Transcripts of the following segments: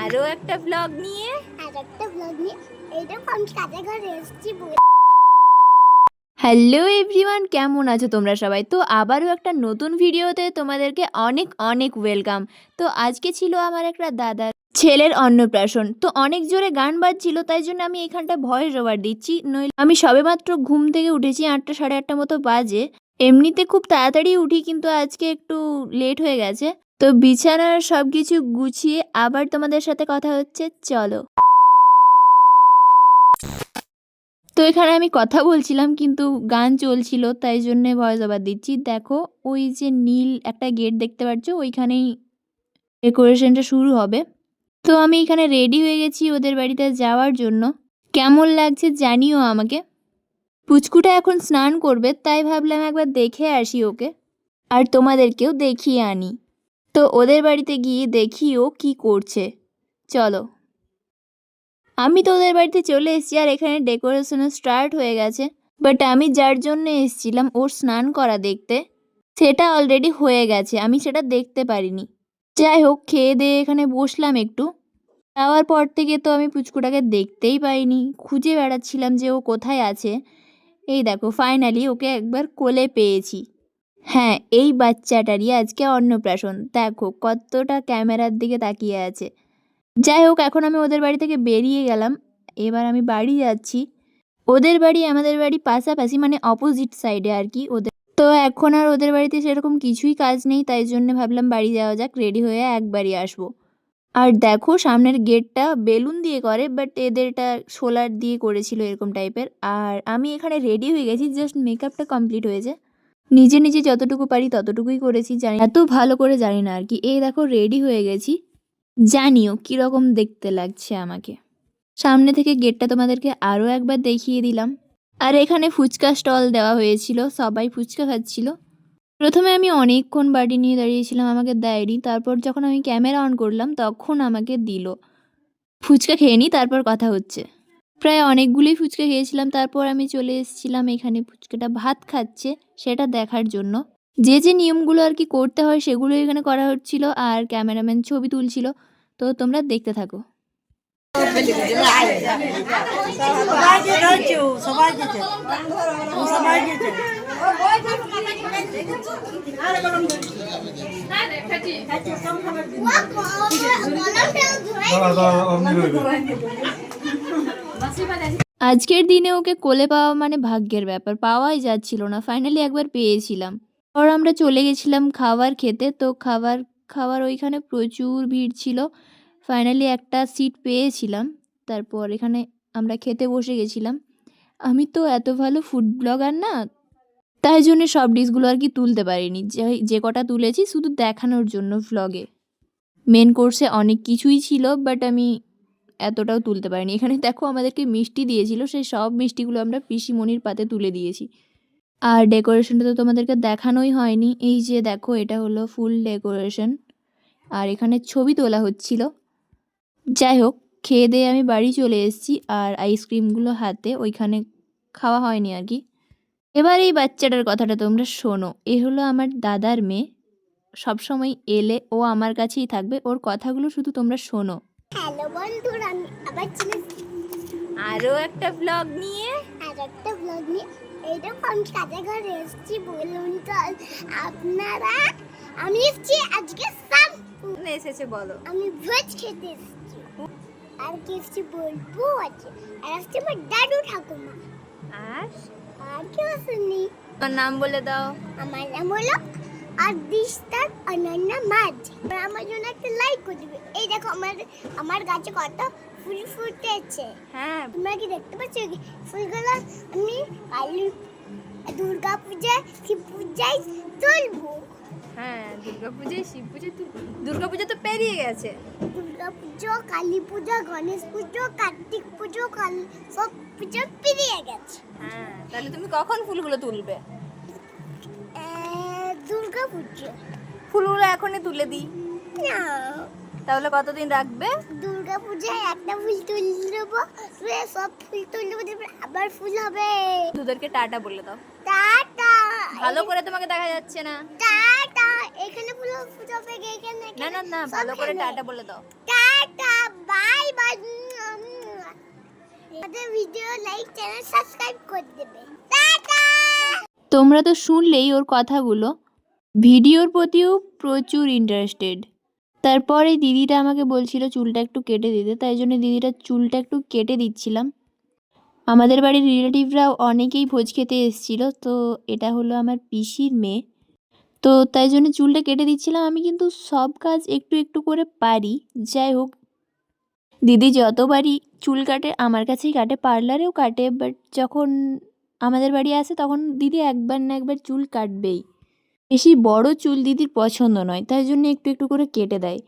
আরও একটা ব্লগ নিয়ে আর একটা ব্লগ নিয়ে। এইটা আমি কাজে ঘরে এসেছি হ্যালো এভরিওয়ান কেমন আছো তোমরা সবাই? তো আবারও একটা নতুন ভিডিওতে তোমাদেরকে অনেক অনেক ওয়েলকাম তো আজকে ছিল আমার একটা দাদার ছেলের অন্নপ্রাশন। তো অনেক জোরে গান বাজছিল, তাই জন্য আমি এখানটা ভয়েস ওভার দিচ্ছি। নইলে আমি সবেমাত্র ঘুম থেকে উঠেছি আটটা সাড়ে আটটা মতো বাজে। এমনিতে খুব তাড়াতাড়ি উঠি, কিন্তু আজকে একটু লেট হয়ে গেছে। তো বিছানার সব কিছু গুছিয়ে আবার তোমাদের সাথে কথা হচ্ছে, চলো। তো এখানে আমি কথা বলছিলাম, কিন্তু গান চলছিল, তাই জন্যে ভয়েস ওভার দিচ্ছি। দেখো, ওই যে নীল একটা গেট দেখতে পাচ্ছ, ওইখানেই ডেকোরেশনটা শুরু হবে। তো আমি এখানে রেডি হয়ে গেছি ওদের বাড়িতে যাওয়ার জন্য। কেমন লাগছে জানিও আমাকে। পুচকুটা এখন স্নান করবে, তাই ভাবলাম একবার দেখে আসি ওকে। আর তোমাদেরকেও দেখিয়ে আনি। তো ওদের বাড়িতে গিয়ে দেখি ও কী করছে। চলো। আমি তো ওদের বাড়িতে চলে এসেছি, আর এখানে ডেকোরেশনও স্টার্ট হয়ে গেছে। বাট আমি যার জন্য এসেছিলাম ওর স্নান করা দেখতে, সেটা অলরেডি হয়ে গেছে, আমি সেটা দেখতে পারিনি। যাই হোক, খেয়ে দিয়ে এখানে বসলাম একটু। যাওয়ার পর থেকে তো আমি পুচকুটাকে দেখতেই পাইনি। খুঁজে বেড়াচ্ছিলাম যে ও কোথায় আছে। এই দেখো ফাইনালি ওকে একবার কোলে পেয়েছি। হ্যাঁ এই বাচ্চাটারই আজকে অন্নপ্রাশন। দেখো, কতটা ক্যামেরার দিকে তাকিয়ে আছে। যাই হোক, এখন আমি ওদের বাড়ি থেকে বেরিয়ে গেলাম। এবার আমি বাড়ি যাচ্ছি। ওদের বাড়ি আমাদের বাড়ি পাশাপাশি মানে অপোজিট সাইডে আর কি ওদের। তো এখন আর ওদের বাড়িতে সেরকম কিছুই কাজ নেই, তাই জন্য ভাবলাম বাড়ি যাওয়া যাক রেডি হয়ে একবারই আসব। আর দেখো সামনের গেটটা বেলুন দিয়ে করে বাট এদেরটা সোলার দিয়ে করেছিল এরকম টাইপের আর আমি এখানে রেডি হয়ে গেছি জাস্ট মেকআপটা কমপ্লিট হয়েছে। নিজে নিজে যতটুকু পারি ততটুকুই করেছি, জানি এত ভালো করে জানি না আর কি। এই দেখো রেডি হয়ে গেছি। জানিও কীরকম দেখতে লাগছে আমাকে। সামনে থেকে গেটটা তোমাদেরকে আরও একবার দেখিয়ে দিলাম। আর এখানে ফুচকা স্টল দেওয়া হয়েছিল, সবাই ফুচকা খাচ্ছিল। প্রথমে আমি অনেকক্ষণ বাটি নিয়ে দাঁড়িয়েছিলাম, আমাকে দেয়নি। তারপর যখন আমি ক্যামেরা অন করলাম, তখন আমাকে দিল। ফুচকা খেয়ে নিই, তারপর কথা হচ্ছে। প্রায় অনেকগুলোই ফুচকা খেয়েছিলাম। তারপর আমি চলে এসেছিলাম, এখানে ফুচকাটা ভাত খাচ্ছে সেটা দেখার জন্য। যে যে নিয়মগুলো আর কি করতে হয় সেগুলো এখানে করা হচ্ছিল আর ক্যামেরাম্যান ছবি তুলছিল। তো তোমরা দেখতে থাকো। সবাই সবাই আজকের দিনে ওকে কোলে পাওয়া মানে ভাগ্যের ব্যাপার। পাওয়াই যাচ্ছিল না। ফাইনালি একবার পেয়েছিলাম। পর আমরা চলে গেছিলাম খাবার খেতে। তো খাবার খাবার ওইখানে প্রচুর ভিড় ছিল। ফাইনালি একটা সিট পেয়েছিলাম। তারপর এখানে আমরা খেতে বসে গেছিলাম। আমি তো এত ভালো ফুড ব্লগার না তাই জন্য সব ডিশগুলো আর কি তুলতে পারিনি। যে কটা তুলেছি শুধু দেখানোর জন্য ভ্লগে মেন কোর্সে অনেক কিছুই ছিল বাট আমি এতটাও তুলতে পারিনি। এখানে দেখো আমাদেরকে মিষ্টি দিয়েছিল, সেই সব মিষ্টিগুলো আমরা পিসিমণির পাতে তুলে দিয়েছি। আর ডেকোরেশনটা তো তোমাদেরকে দেখানোই হয়নি। এই যে দেখো, এটা হলো ফুল ডেকোরেশন আর এখানে ছবি তোলা হচ্ছিল। যাই হোক, খেয়ে দিয়ে আমি বাড়ি চলে এসেছি, আর আইসক্রিমগুলো হাতে ওইখানে খাওয়া হয়নি আর কি। এবার এই বাচ্চাটার কথাটা তোমরা শোনো। এ হলো আমার দাদার মেয়ে। সবসময় এলে ও আমার কাছেই থাকবে। ওর কথাগুলো শুধু তোমরা শোনো। হ্যালো বন্ধুরা আমি আবার চলে আরও একটা ব্লগ নিয়ে। আর একটা ব্লগ নিয়ে। এইটা আমি কাজে ঘরে এসেছি বলুন তো আপনারা। আমি এসেছি আজকে সাম এসেছে বলো? আমি ভোজ খেতে এসেছি। আর কি এসেছি বলব আছে আর আসছে আমার দাদু ঠাকুমা। আর? আর তোমার নাম বলে দাও। আমার নাম হলো আদিস্তার অনন্যা মাঝ। আমার জন্য একটা লাইক করে দিবে। এই দেখো আমার আমার গাছে কত ফুল ফুটেছে। হ্যাঁ। তোমরা কি দেখতে পাচ্ছ কি? ফুলগুলো আমি কালী দুর্গা পূজায় শিব পূজায় তুলবো। হ্যাঁ দুর্গা শিব পুজো তো তো পেরিয়ে গেছে। দুর্গা পুজো কালী পুজো গণেশ পুজো কার্তিক পুজো কালী সব পুজো পেরিয়ে গেছে। হ্যাঁ তাহলে তুমি কখন ফুলগুলো তুলবে? আহ, দুর্গা পুজো ফুলগুলো এখনই তুলে দিই। না। তাহলে কতদিন রাখবে? দুর্গা পূজায় একটা ফুল তুলে দেবো সব ফুল আবার ফুল হবে। দুধেরকে টাটা বলে দাও। টাটা। ভালো করে তোমাকে দেখা যাচ্ছে না। টাটা এখানে ফুল ফুল হবে এখানে না না না ভালো করে টাটা বলে দাও। টাটা বাই বাই আমাদের ভিডিও লাইক চ্যানেল সাবস্ক্রাইব করে দেবে। টাটা! তোমরা তো শুনলেই ওর কথাগুলো। ভিডিওর প্রতিও প্রচুর ইন্টারেস্টেড তারপরে দিদিটা আমাকে বলছিল চুলটা একটু কেটে দিতে তাই জন্য দিদিটা চুলটা একটু কেটে দিচ্ছিলাম। আমাদের বাড়ির রিলেটিভরা অনেকেই ভোজ খেতে এসেছিল, তো এটা হলো আমার পিসির মেয়ে। তো তাই জন্য চুলটা কেটে দিচ্ছিলাম। আমি কিন্তু সব কাজ একটু একটু করে পারি। যাই হোক, দিদি যতবারই চুল কাটে, আমার কাছেই কাটে, পার্লারেও কাটে বাট যখন আমাদের বাড়ি আসে তখন দিদি একবার না একবার চুল কাটবেই। বেশি বড় চুল দিদির পছন্দ নয়, তাই জন্য একটু একটু করে কেটে দেয়।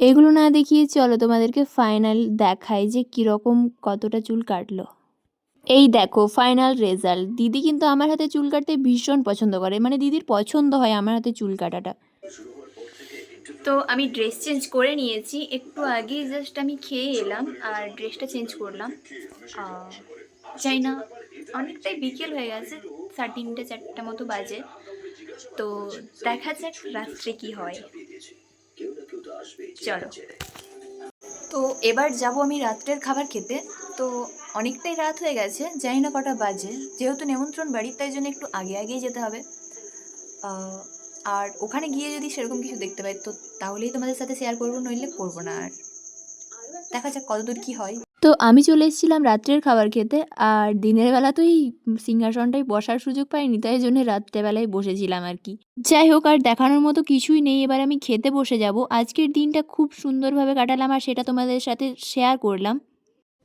এগুলো না দেখিয়ে চলো তোমাদেরকে ফাইনাল দেখায় যে কীরকম কতটা চুল কাটলো। এই দেখো ফাইনাল রেজাল্ট দিদি কিন্তু আমার হাতে চুল কাটতে ভীষণ পছন্দ করে। মানে দিদির পছন্দ হয় আমার হাতে চুল কাটাটা। তো আমি ড্রেস চেঞ্জ করে নিয়েছি। একটু আগে জাস্ট আমি খেয়ে এলাম আর ড্রেসটা চেঞ্জ করলাম। যাই না অনেকটাই বিকেল হয়ে গেছে সাড়ে তিনটে চারটা মতো বাজে। তো দেখা যাক রাত্রে কি হয়। চলো। তো এবার যাব আমি রাত্রের খাবার খেতে। তো অনেকটাই রাত হয়ে গেছে, জানি না কটা বাজে। যেহেতু নেমন্ত্রণ বাড়ি, তাই জন্য একটু আগে আগেই যেতে হবে। আর ওখানে গিয়ে যদি সেরকম কিছু দেখতে পাই, তো তাহলেই তোমাদের সাথে শেয়ার করব, নইলে করব না আর। দেখা যাক কতদূর কি হয়। তো আমি চলে এসেছিলাম রাত্রের খাবার খেতে, আর দিনের বেলা তো এই সিংহাসনটাই বসার সুযোগ পাইনি, তাই জন্য রাত্রেবেলায় বসেছিলাম আর কি। যাই হোক, আর দেখানোর মতো কিছুই নেই, এবার আমি খেতে বসে যাব। আজকের দিনটা খুব সুন্দরভাবে কাটালাম, আর সেটা তোমাদের সাথে শেয়ার করলাম।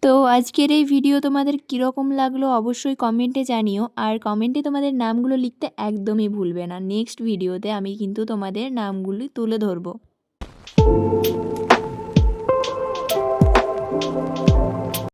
তো আজকের এই ভিডিও তোমাদের কীরকম লাগল অবশ্যই কমেন্টে জানিও। আর কমেন্টে তোমাদের নামগুলো লিখতে একদমই ভুলবে না। নেক্সট ভিডিওতে আমি কিন্তু তোমাদের নামগুলি তুলে ধরবো।